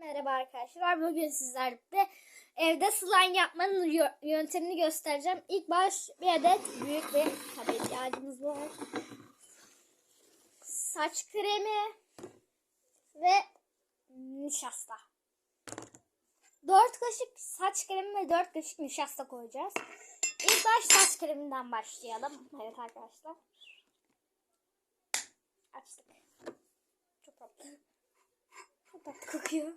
Merhaba arkadaşlar. Bugün sizlerle evde slime yapmanın yö- yöntemini göstereceğim. İlk baş bir adet büyük bir tabii ihtiyacımız var. Saç kremi ve nişasta. 4 kaşık saç kremi ve 4 kaşık nişasta koyacağız. İlk baş saç kreminden başlayalım. Evet arkadaşlar. Açtık. Çok tatlı. Çok tatlı kokuyor.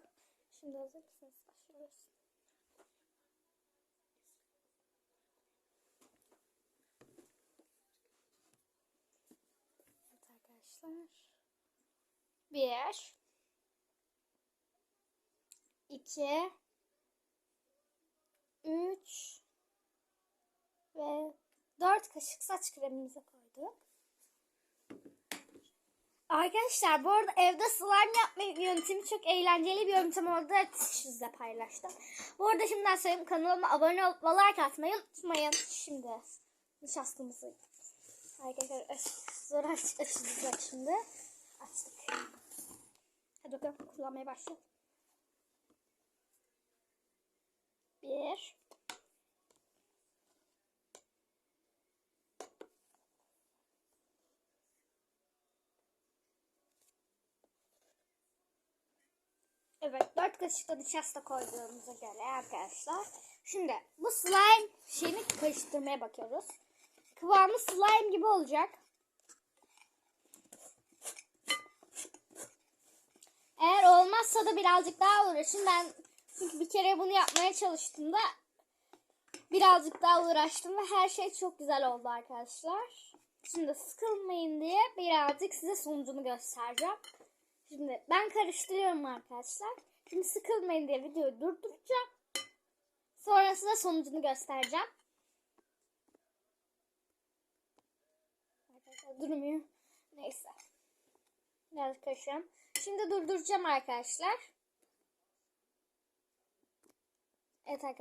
Şimdi hazır mısınız? Başlıyoruz. Evet arkadaşlar. Bir. iki, Üç. Ve dört kaşık saç kremimizi koyduk. Arkadaşlar bu arada evde slime yapma yöntemi çok eğlenceli bir yöntem olduğu için sizle paylaştım. Bu arada şimdiden söyleyeyim kanalıma abone olup like atmayı unutmayın. Şimdi nişastamızı arkadaşlar aç- zor aç, açacağız şimdi. Açtık. Hadi bakalım kullanmaya başlayalım. Bir. Evet 4 kaşık da koyduğumuza göre arkadaşlar. Şimdi bu slime şeyini karıştırmaya bakıyoruz. Kıvamı slime gibi olacak. Eğer olmazsa da birazcık daha uğraşın. Ben çünkü bir kere bunu yapmaya çalıştığımda birazcık daha uğraştım ve her şey çok güzel oldu arkadaşlar. Şimdi sıkılmayın diye birazcık size sonucunu göstereceğim. Şimdi ben karıştırıyorum arkadaşlar. Şimdi sıkılmayın diye videoyu durduracağım. Sonra size sonucunu göstereceğim. Arkadaşlar durmuyor. Neyse. Biraz karışıyorum. Şimdi durduracağım arkadaşlar. Evet arkadaşlar.